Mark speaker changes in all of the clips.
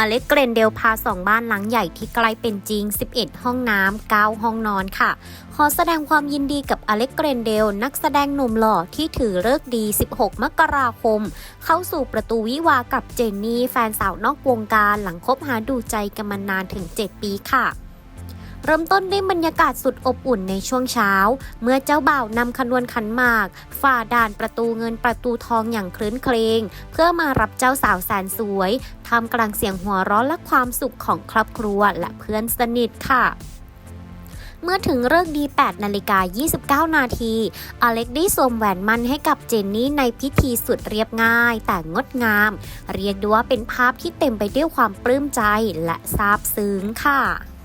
Speaker 1: อเล็กเกรนเดลพาสองบ้านหลังใหญ่ที่ใกล้เป็นจริง 11 ห้องน้ำ9ห้องนอนค่ะ ขอแสดงความยินดีกับอเล็กเกรนเดล นักแสดงหนุ่มหล่อที่ถือเลิกดี 16 มกราคม เข้าสู่ประตูวิวากับเจนนี่ แฟนสาวนอกวงการหลังคบหาดูใจกันมานานถึง 7 ปีค่ะ เริ่มต้นด้วยบรรยากาศสุดอบอุ่นในช่วงเช้า เมื่อเจ้าบ่าวนำขนวนขันหมาก ฝ่าด่านประตูเงินประตูทองอย่างคลื้นเครงเพื่อมารับเจ้าสาวแสนสวยทำกลางเสียงหัวเราะและความสุขของครอบครัวและเพื่อนสนิทค่ะเมื่อถึงเลิกษ์ดี 8 นาฬิกา 29 นาที อเล็กได้สวมแหวนมั่นให้กับเจนนี่ในพิธีสุดเรียบง่าย แต่งดงาม เรียกได้ว่าเป็นภาพที่เต็มไปด้วยความปลื้มใจและซาบซึ้งค่ะ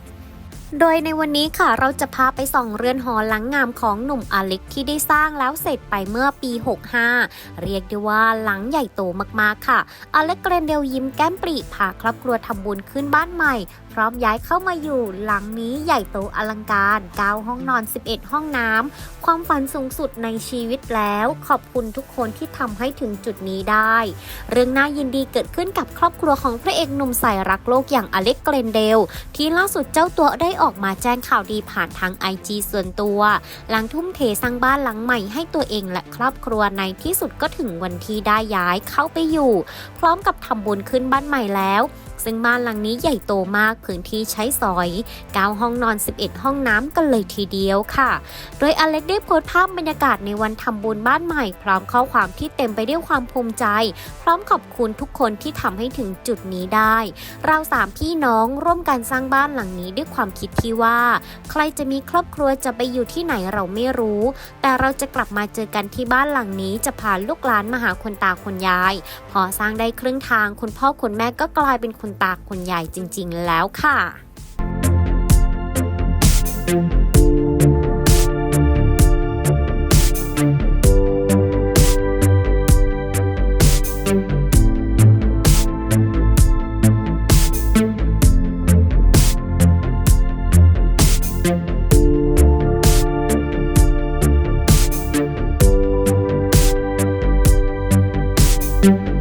Speaker 1: โดยในวันนี้ค่ะเราจะพาไปส่องเรือนหอหลังงามของหนุ่มอเล็กที่ได้สร้างแล้วเสร็จไปเมื่อปี 65 เรียกได้ว่าหลังใหญ่โตมากๆค่ะ อเล็กเกรนเดลยิ้มแก้มปรีพาครอบครัวทำบุญขึ้นบ้านใหม่ พร้อมย้ายเข้ามาอยู่หลังนี้ใหญ่โตอลังการ 9 ห้องนอน 11 ห้องน้ำ ความฝันสูงสุดในชีวิตแล้ว ขอบคุณทุกคนที่ทำให้ถึงจุดนี้ได้ เรื่องน่ายินดีเกิดขึ้นกับครอบครัวของพระเอกหนุ่มสายรักโลกอย่างอเล็กเกรนเดล ที่ล่าสุดเจ้าตัวได้ออกมาแจ้งข่าวดีผ่านทางไอจีส่วนตัว หลังทุ่มเทสร้างบ้านหลังใหม่ให้ตัวเองและครอบครัวในที่สุดก็ถึงวันที่ได้ย้ายเข้าไปอยู่ พร้อมกับทำบุญขึ้นบ้านใหม่แล้ว ซึ่งบ้านหลังนี้ใหญ่โตมากพื้นที่ใช้สอย 9 ห้องนอน 11 ห้องน้ำกันเลยทีเดียวค่ะ โดยอเล็กได้โพสต์ภาพบรรยากาศในวันทำบุญบ้านใหม่ พร้อมข้อความที่เต็มไปด้วยความภูมิใจ พร้อมขอบคุณทุกคนที่ทำให้ถึงจุดนี้ได้ เราสามพี่น้องร่วมกันสร้างบ้านหลังนี้ด้วยความคิดที่ว่า ใครจะมีครอบครัวจะไปอยู่ที่ไหนเราไม่รู้ แต่เราจะกลับมาเจอกันที่บ้านหลังนี้จะพาลูกหลานมาหาคุณตาคุณยาย พอสร้างได้ครึ่งทางคุณพ่อคุณแม่ก็กลายเป็นคุณตาคนใหญ่จริง ๆ แล้วค่ะ thank you。